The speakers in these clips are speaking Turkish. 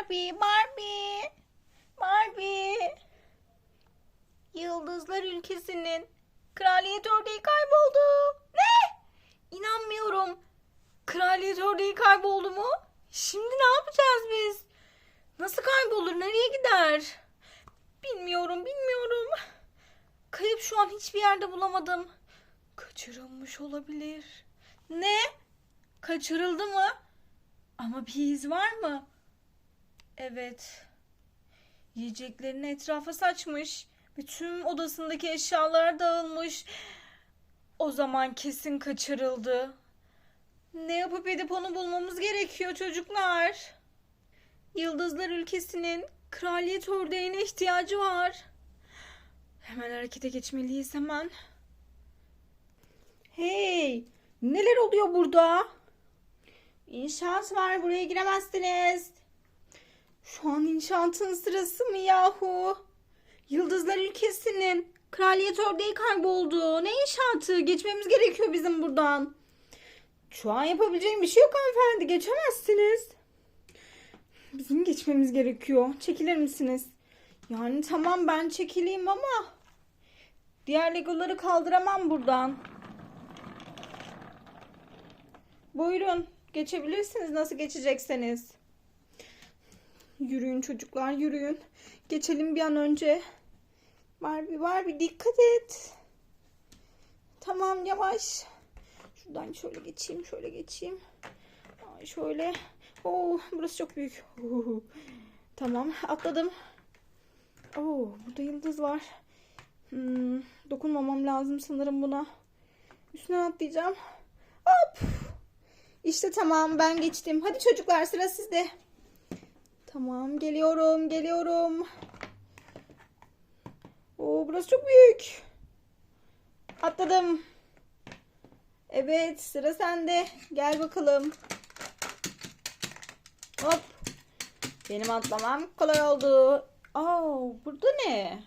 Barbie, Barbie, Barbie. Yıldızlar ülkesinin kraliyet ördeği kayboldu. Ne? İnanmıyorum. Kraliyet ördeği kayboldu mu? Şimdi ne yapacağız biz? Nasıl kaybolur? Nereye gider? Bilmiyorum, bilmiyorum. Kayıp şu an hiçbir yerde bulamadım. Kaçırılmış olabilir. Ne? Kaçırıldı mı? Ama bir iz var mı? Evet. Yiyeceklerini etrafa saçmış. tüm odasındaki eşyalar dağılmış. O zaman kesin kaçırıldı. Ne yapıp edip onu bulmamız gerekiyor çocuklar. Yıldızlar ülkesinin kraliyet ördeğine ihtiyacı var. Hemen harekete geçmeliyiz hemen. Hey! Neler oluyor burada? İnşaat var buraya giremezsiniz. Şu an inşaatın sırası mı yahu? Yıldızlar ülkesinin kraliyet ördeği kayboldu. Ne inşaatı? Geçmemiz gerekiyor bizim buradan. Şu an yapabileceğim bir şey yok hanımefendi. Geçemezsiniz. Bizim geçmemiz gerekiyor. Çekilir misiniz? Yani tamam ben çekileyim ama diğer legoları kaldıramam buradan. Buyurun geçebilirsiniz nasıl geçecekseniz. Yürüyün çocuklar yürüyün. Geçelim bir an önce. Barbie Barbie dikkat et. Tamam yavaş. Şuradan şöyle geçeyim şöyle geçeyim. Şöyle. Oo burası çok büyük. Oo. Tamam atladım. Oo burada yıldız var. Hmm, dokunmamam lazım sanırım buna. Üstüne atlayacağım. Hop. İşte tamam ben geçtim. Hadi çocuklar sıra sizde. Tamam geliyorum geliyorum. Oo burası çok büyük. Atladım. Evet sıra sende. Gel bakalım. Hop. Benim atlamam kolay oldu. Aa burada ne?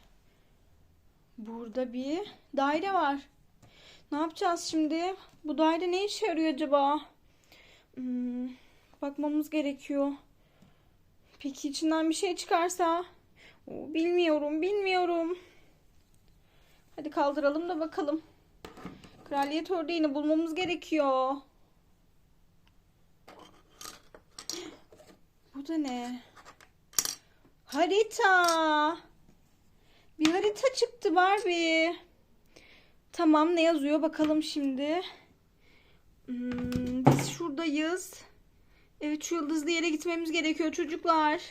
Burada bir daire var. Ne yapacağız şimdi? Bu daire ne işe yarıyor acaba? Hmm, bakmamız gerekiyor. Peki içinden bir şey çıkarsa? Oo, bilmiyorum, bilmiyorum. Hadi kaldıralım da bakalım. Kraliyet ördeğini bulmamız gerekiyor. Bu da ne? Harita. Bir harita çıktı Barbie. Tamam ne yazıyor bakalım şimdi. Hmm, biz şuradayız. Evet şu yıldızlı yere gitmemiz gerekiyor çocuklar.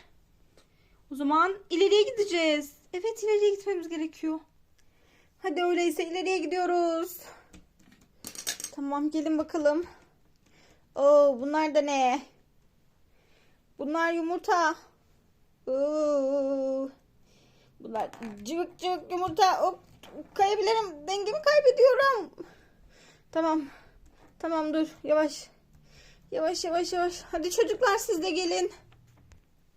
O zaman ileriye gideceğiz. Evet ileriye gitmemiz gerekiyor. Hadi öyleyse ileriye gidiyoruz. Tamam gelin bakalım. Oo bunlar da ne? Bunlar yumurta. Oo. Bunlar cıvık cıvık yumurta. Hop kayabilirim. Dengemi kaybediyorum. Tamam. Tamam dur yavaş. Yavaş yavaş yavaş. Hadi çocuklar siz de gelin.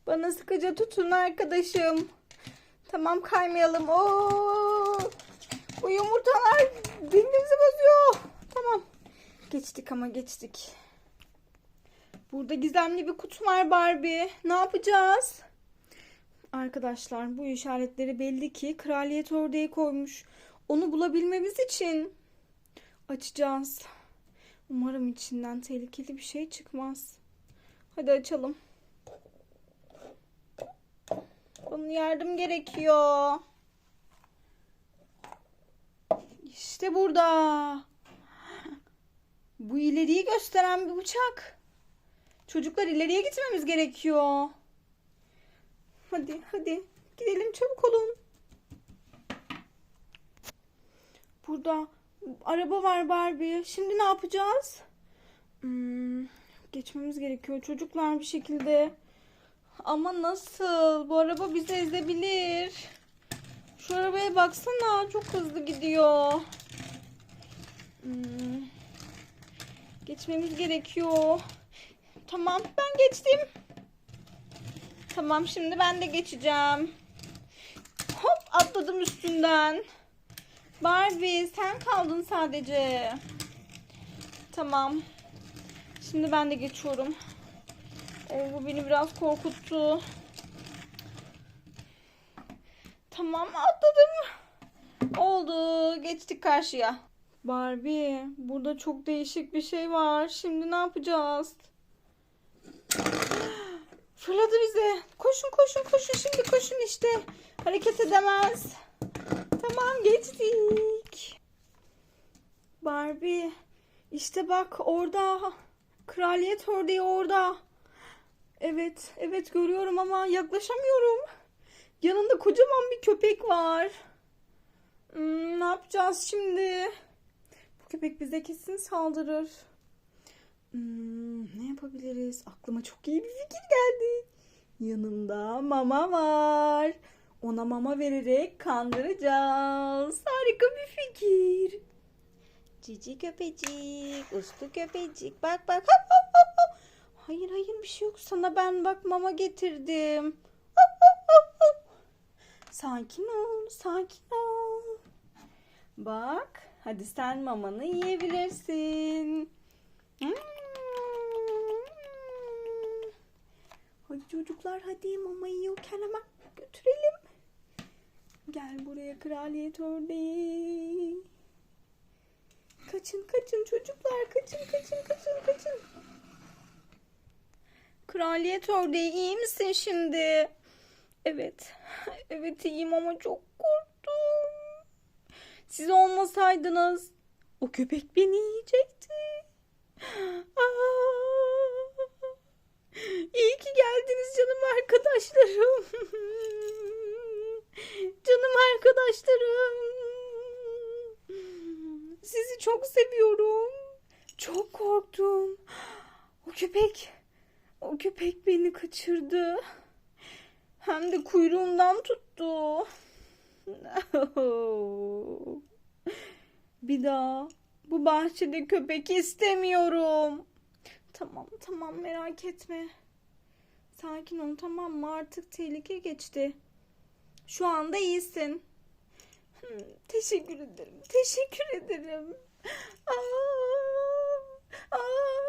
Bana sıkıca tutun arkadaşım. Tamam kaymayalım. Oo! Bu yumurtalar dengemizi bozuyor. Tamam. Geçtik ama geçtik. Burada gizemli bir kutu var Barbie. Ne yapacağız? Arkadaşlar bu işaretleri belli ki kraliyet ördeği koymuş. Onu bulabilmemiz için açacağız. Umarım içinden tehlikeli bir şey çıkmaz. Hadi açalım. Bana yardım gerekiyor. İşte burada. Bu ileriyi gösteren bir bıçak. Çocuklar ileriye gitmemiz gerekiyor. Hadi hadi gidelim çabuk olun. Burada araba var Barbie. Şimdi ne yapacağız? Hmm, geçmemiz gerekiyor çocuklar bir şekilde. Ama nasıl? Bu araba bizi ezebilir. Şu arabaya baksana. Çok hızlı gidiyor. Hmm, geçmemiz gerekiyor. Tamam ben geçtim. Tamam şimdi ben de geçeceğim. Hop atladım üstünden. Barbie sen kaldın sadece. Tamam. Şimdi ben de geçiyorum. Oh, bu beni biraz korkuttu. Tamam atladım. Oldu. Geçtik karşıya. Barbie, burada çok değişik bir şey var. Şimdi ne yapacağız? Fırladı bize. Koşun koşun koşun şimdi koşun işte. Hareket edemez. Tamam geçtik. Barbie işte bak orada. Kraliyet ördeği orada. Evet evet görüyorum ama yaklaşamıyorum. Yanında kocaman bir köpek var. Hmm, ne yapacağız şimdi? Bu köpek bize kesin saldırır. Hmm, ne yapabiliriz? Aklıma çok iyi bir fikir geldi. Yanımda mama var. Ona mama vererek kandıracağız. Harika bir fikir. Cici köpecik, uslu köpecik. Bak bak. Hop, hop, hop. Hayır hayır bir şey yok. Sana ben bak mama getirdim. Hop, hop, hop, hop. Sakin ol, sakin ol. Bak, hadi sen mamanı yiyebilirsin. Hmm. Hadi çocuklar hadi mama yiyorken hemen götürelim. Gel buraya kraliyet ördeği. Kaçın kaçın çocuklar kaçın kaçın kaçın kaçın. Kraliyet ördeği iyi misin şimdi? Evet. Evet iyiyim ama çok korktum. Siz olmasaydınız o köpek beni yiyecekti. Aa! İyi ki geldiniz canım arkadaşlarım. Arkadaşlarım. Sizi çok seviyorum. Çok korktum. O köpek, o köpek beni kaçırdı. Hem de kuyruğumdan tuttu. Bir daha bu bahçede köpek istemiyorum. Tamam tamam merak etme. Sakin ol tamam mı? Artık tehlike geçti. Şu anda iyisin. Teşekkür ederim. Teşekkür ederim. Aa, aa.